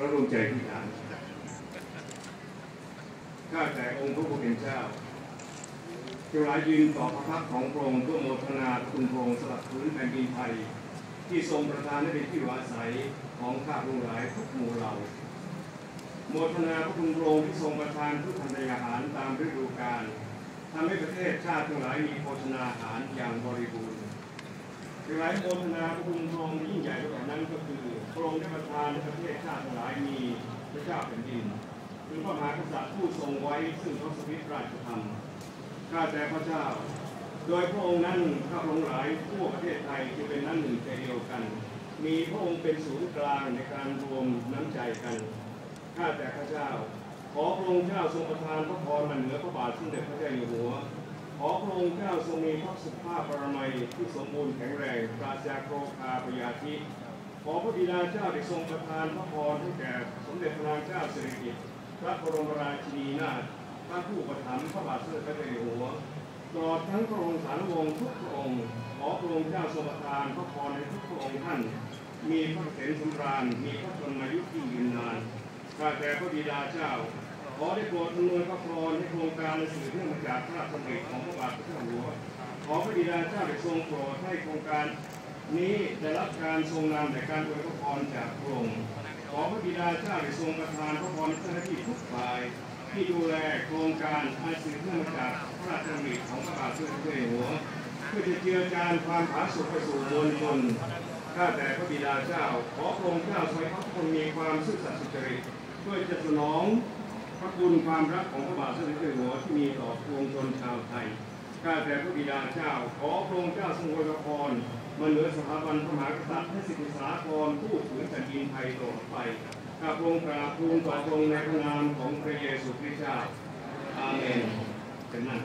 รารวมใจที่ฐานข้าแต่องค์พระผู้เป็นเจ้าเจ้าหลายยืนต่อพระพักของพระองค์เพื่อโมทนาคุณพระองค์สลับพื้นแผ่นดินไทย ที่ทรงประทานให้เป็นที่อยู่อาศัยของข้าพระองหลายทุกหมู่เหล่าโมทนาพระคุณพระองค์ที่ทรงประทานทุกทันอาหารตามฤดูกาลทำให้ประเทศชาติทั้งหลายมีโภชนาอาหารอย่างบริบูรณ์ทั้งหลายโมทนาพระคุณพระ คือพระองค์ได้ประทานให้ประเทศชาติหลายมีพระเจ้าแผ่นดินคือพระมหากษัตริย์ผู้ทรงไว้ซึ่งทศพิธราชธรรมข้าแต่พระเจ้า โดยพระองค์นั้นข้าพระองค์หลายทั่วประเทศไทยจะเป็นนั้นหนึ่งใจเดียวกัน มีพระองค์เป็นศูนย์กลางในการรวมน้ำใจกันข้าแต่พระเจ้า ขอพระองค์เจ้าทรงประทานพระพรมาเหนือพระบาทสมเด็จพระเจ้าอยู่หัวขอพระองค์เจ้าทรงมีพระสุขภาพบารมีที่สมบูรณ์แข็งแรงปราศจากโรคาพยาธิ ขอพระบิดาเจ้าได้ทรงประทานพระพรให้แก่สมเด็จพระนางเจ้าสิริกิติ์พระบรมราชินีนาถพระผู้ประทับพระบาทสมเด็จพระเจ้าอยู่หัวตลอดทั้งพระองค์สารวงศ์ทุกพระองค์ ขอพระองค์เจ้าทรงประทานพระพรให้ทุกพระองค์ท่าน มีพระเกษสำราญ มีพระชนมายุที่ยืนนานข้าแต่พระบิดาเจ้า ขอได้โปรดอำนวยพระพรให้โครงการในสื่อเนื่องมาจากพระราชดำริของพระบาทพระเจ้าอยู่หัว ขอพระบิดาเจ้าได้ทรงโปรดให้โครงการ นี้ได้รับการทรงนำแต่การอวยพระพรจากพระองค์ขอพระบิดาเจ้าได้ทรงประทานพระพรให้เจ้าหน้าที่ทุกฝ่าย ที่ดูแลโครงการอันสืบเนื่องมาจากพระราชดำริของพระบาทสมเด็จพระเจ้าอยู่หัวเพื่อจะเจือจานความผาสุกไปสู่มวลชนข้าแต่พระบิดาเจ้า ขอพระองค์เจ้าทรงให้พระคนมีความซื่อสัตย์สุจริตเพื่อจะสนองพระคุณความรักของพระบาทสมเด็จพระเจ้าอยู่หัวที่มีต่อปวงชนชาวไทย ข้าแต่พระบิดาเจ้า ขอพระองค์เจ้าทรงอวยพรมาเหนือสถาบันพระมหากษัตริย์ให้สิทธิสากรผู้ถือแผ่นดินไทยตลอดไปข้าพระองค์กราบทูลต่อพระองค์ในพระนามของพระเยซูคริสต์เจ้าอาเมนเป็นนั่น